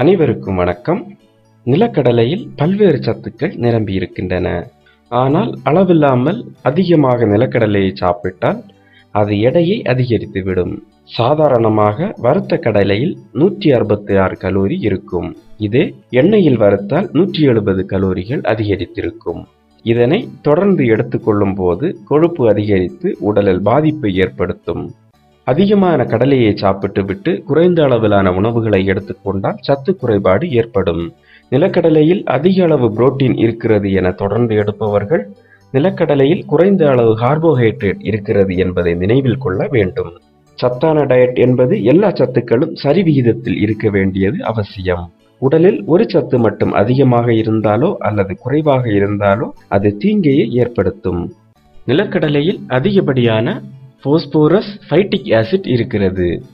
அனைவருக்கும் வணக்கம். நிலக்கடலையில் பல்வேறு சத்துக்கள் நிரம்பி இருக்கின்றன. ஆனால் அளவில்லாமல் அதிகமாக நிலக்கடலையை சாப்பிட்டால் அது எடையை அதிகரித்துவிடும் சாதாரணமாக வறுத்த கடலையில் நூற்றி அறுபத்தி ஆறு கலோரி இருக்கும். இது எண்ணெயில் வறுத்தால் நூற்றி எழுபது கலோரிகள் அதிகரித்திருக்கும். இதனை தொடர்ந்து எடுத்துக்கொள்ளும் போது கொழுப்பு அதிகரித்து உடலில் பாதிப்பை ஏற்படுத்தும். அதிகமான கடலையை சாப்பிட்டு விட்டு குறைந்த அளவிலான உணவுகளை எடுத்துக்கொண்டால் சத்து குறைபாடு ஏற்படும். நிலக்கடலையில் அதிக அளவு புரோட்டீன் இருக்கிறது என தொடர்ந்து எடுப்பவர்கள் நிலக்கடலையில் குறைந்த அளவு கார்போஹைட்ரேட் இருக்கிறது என்பதை நினைவில் கொள்ள வேண்டும். சத்தான டயட் என்பது எல்லா சத்துக்களும் சரி விகிதத்தில் இருக்க வேண்டியது அவசியம். உடலில் ஒரு சத்து மட்டும் அதிகமாக இருந்தாலோ அல்லது குறைவாக இருந்தாலோ அது தீங்கையை ஏற்படுத்தும். நிலக்கடலையில் அதிகப்படியான ஃபோஸ்போரஸ் ஃபைட்டிக் ஆசிட் இருக்கிறது.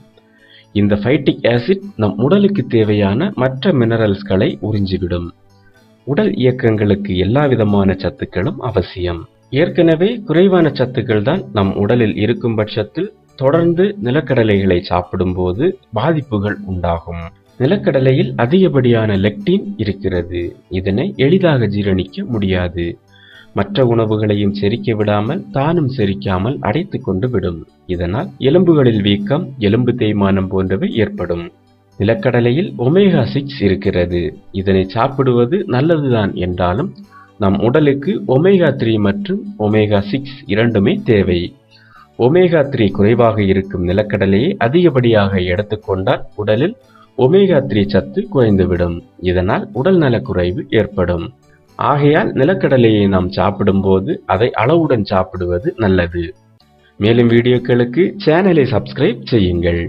இந்த ஃபைட்டிக் ஆசிட் நம் உடலுக்கு தேவையான மற்ற மினரல்ஸ்களை உறிஞ்சிவிடும். உடல் இயக்கங்களுக்கு எல்லா விதமான சத்துக்களும் அவசியம். ஏற்கனவே குறைவான சத்துக்கள் தான் நம் உடலில் இருக்கும் பட்சத்தில் தொடர்ந்து நிலக்கடலைகளை சாப்பிடும்போது பாதிப்புகள் உண்டாகும். நிலக்கடலையில் அதிகப்படியான லெக்டின் இருக்கிறது. இதனை எளிதாக ஜீரணிக்க முடியாது. மற்ற உணவுகளையும் செரிக்க விடாமல் தானும் செரிக்காமல் அடைத்து கொண்டு விடும். இதனால் எலும்புகளில் வீக்கம் எலும்பு தேய்மானம் போன்றவை ஏற்படும். நிலக்கடலையில் ஒமேகா சிக்ஸ் இருக்கிறது. இதனை சாப்பிடுவது நல்லதுதான் என்றாலும் நம் உடலுக்கு ஒமேகா த்ரீ மற்றும் ஒமேகா சிக்ஸ் இரண்டுமே தேவை. ஒமேகா த்ரீ குறைவாக இருக்கும் நிலக்கடலையை அதிகப்படியாக எடுத்துக்கொண்டால் உடலில் ஒமேகா த்ரீ சத்து குறைந்துவிடும். இதனால் உடல் நலக்குறைவு ஏற்படும். ஆகையால் நிலக்கடலையை நாம் சாப்பிடும்போது அதை அளவுடன் சாப்பிடுவது நல்லது. மேலும் வீடியோக்களுக்கு சேனலை சப்ஸ்கிரைப் செய்யுங்கள்.